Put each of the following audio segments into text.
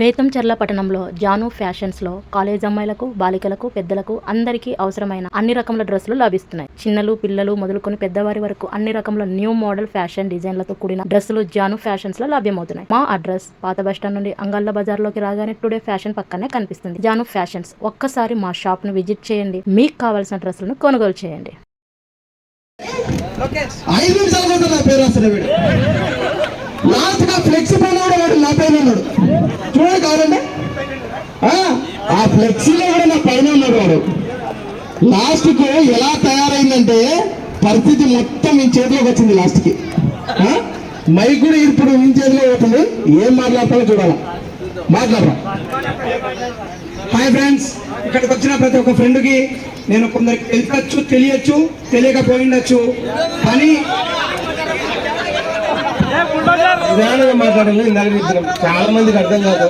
బేతంచెర్ల పట్టణంలో జాను ఫ్యాషన్స్లో కాలేజ్ అమ్మాయిలకు బాలికలకు పెద్దలకు అందరికీ అవసరమైన అన్ని రకముల డ్రెస్సులు లభిస్తున్నాయి. చిన్నలు పిల్లలు మొదలుకొని పెద్దవారి వరకు అన్ని రకముల న్యూ మోడల్ ఫ్యాషన్ డిజైన్లతో కూడిన డ్రెస్సులు జాను ఫ్యాషన్స్లో లభ్యమవుతున్నాయి. మా అడ్రస్ పాత బస్టాండ్ నుండి అంగళ్ళ బజార్లోకి రాగానే టుడే ఫ్యాషన్ పక్కనే కనిపిస్తుంది. జాను ఫ్యాషన్స్ ఒక్కసారి మా షాప్ను విజిట్ చేయండి. మీకు కావాల్సిన డ్రెస్సులను కొనుగోలు చేయండి. లాస్ట్గా వాడు నా పైన ఉన్నాడు చూడండి కావాలండి ఆ, ఫ్లెక్సీలో కూడా నా పైన ఉన్నాడు వాడు. లాస్ట్కు ఎలా తయారైందంటే పరిస్థితి మొత్తం మీ చేతిలోకి వచ్చింది లాస్ట్కి. మై మైక్ కూడా ఇప్పుడు మీ చేతిలో పోతుంది. ఏం మాట్లాడతారో చూడాలా. మాట్లాడరా. హాయ్ ఫ్రెండ్స్ ఇక్కడికి వచ్చిన ప్రతి ఒక్క ఫ్రెండ్కి నేను కొందరికి తెలియచ్చు తెలియచ్చు తెలియకపోయిండొచ్చు. కానీ నిదానంగా మాట్లాడాలి ఇందాక చాలా మందికి అర్థం కాదు.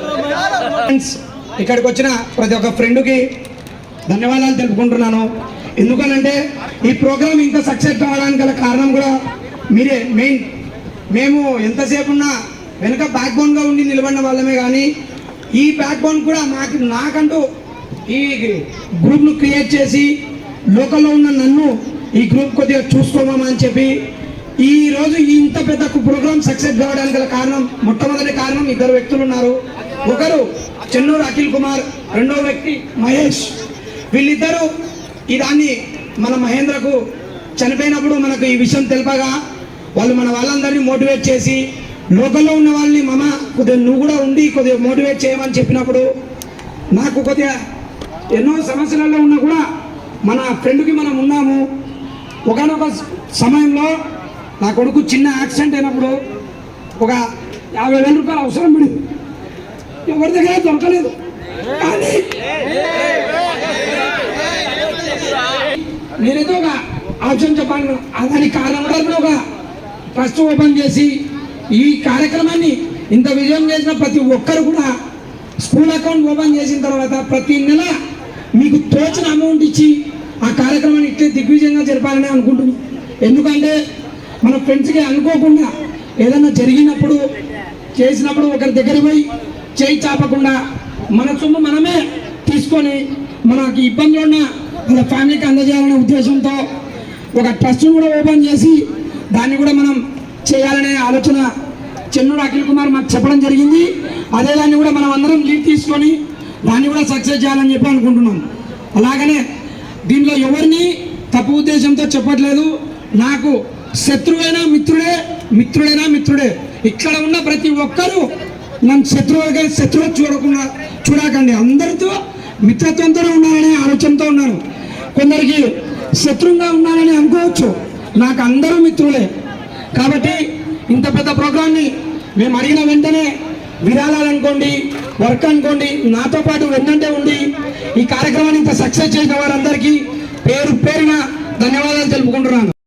ఇక్కడికి వచ్చిన ప్రతి ఒక్క ఫ్రెండ్కి ధన్యవాదాలు తెలుపుకుంటున్నాను. ఎందుకనంటే ఈ ప్రోగ్రామ్ ఇంకా సక్సెస్ కావడానికి గల కారణం కూడా మీరే మెయిన్ మేము ఎంతసేపు ఉన్నా వెనుక బ్యాక్ బోన్గా ఉండి నిలబడిన వాళ్ళమే కానీ ఈ బ్యాక్ బోన్ కూడా నాకు నాకంటూ ఈ గ్రూప్ను క్రియేట్ చేసి లోకల్లో ఉన్న నన్ను ఈ గ్రూప్ కొద్దిగా చూసుకోమని చెప్పి ఈ రోజు ఈ ఇంత పెద్ద ప్రోగ్రామ్ సక్సెస్ కావడానికి గల కారణం మొట్టమొదటి కారణం ఇద్దరు వ్యక్తులు ఉన్నారు. ఒకరు చెన్నూరు అఖిల్ కుమార్ రెండో వ్యక్తి మహేష్. వీళ్ళిద్దరూ ఈ దాన్ని మన మహేంద్రకు చనిపోయినప్పుడు మనకు ఈ విషయం తెలిపగా వాళ్ళు మన వాళ్ళందరినీ మోటివేట్ చేసి లోకల్లో ఉన్న వాళ్ళని మమ కొద్దిగా నువ్వు కూడా ఉండి కొద్దిగా మోటివేట్ చేయమని చెప్పినప్పుడు నాకు కొద్దిగా ఎన్నో సమస్యలలో ఉన్నా కూడా మన ఫ్రెండ్కి మనం ఉన్నాము. ఒకనొక సమయంలో నా కొడుకు చిన్న యాక్సిడెంట్ అయినప్పుడు ఒక యాభై వేల రూపాయలు అవసరం పడింది. ఎవరి దగ్గర దొరకలేదు. కానీ నేనైతే ఒక ఆప్షన్ చెప్పాను దానికి కారణం ఒక ట్రస్ట్ ఓపెన్ చేసి ఈ కార్యక్రమాన్ని ఇంత విజయం చేసిన ప్రతి ఒక్కరు కూడా స్కూల్ అకౌంట్ ఓపెన్ చేసిన తర్వాత ప్రతి నెల మీకు తోచిన అమౌంట్ ఇచ్చి ఆ కార్యక్రమాన్ని ఇట్లే దిగ్విజయంగా జరపాలని అనుకుంటున్నాం ఎందుకంటే మన ఫ్రెండ్స్కి అనుకోకుండా ఏదైనా జరిగినప్పుడు చేసినప్పుడు ఒకరి దగ్గర పోయి చేయి చాపకుండా మన సొమ్ము మనమే తీసుకొని మనకి ఇబ్బందులు ఉన్న మన ఫ్యామిలీకి అందజేయాలనే ఉద్దేశంతో ఒక ట్రస్ట్ కూడా ఓపెన్ చేసి దాన్ని కూడా మనం చేయాలనే ఆలోచన చెన్నూరు అఖిల్ కుమార్ మాకు చెప్పడం జరిగింది. అదే దాన్ని కూడా మనం అందరం లీడ్ తీసుకొని దాన్ని కూడా సక్సెస్ చేయాలని చెప్పి అనుకుంటున్నాం. అలాగనే దీనిలో ఎవరిని తప్పు ఉద్దేశంతో చెప్పట్లేదు. నాకు శత్రువైనా మిత్రుడే మిత్రుడైనా మిత్రుడే. ఇక్కడ ఉన్న ప్రతి ఒక్కరూ నన్ను శత్రువుగా శత్రువు చూడకుండా చూడకండి. అందరితో మిత్రత్వంతోనే ఉండాలనే ఆలోచనతో ఉన్నాను కొందరికి శత్రువుగా ఉన్నానని అనుకోవచ్చు. నాకు అందరూ మిత్రులే. కాబట్టి ఇంత పెద్ద ప్రోగ్రామ్ని మేము అడిగిన వెంటనే విరాళాలు అనుకోండి వర్క్ అనుకోండి నాతో పాటు వెన్నంటే ఉండి ఈ కార్యక్రమాన్ని ఇంత సక్సెస్ చేసిన వారందరికీ పేరు పేరున ధన్యవాదాలు తెలుపుకుంటున్నాను.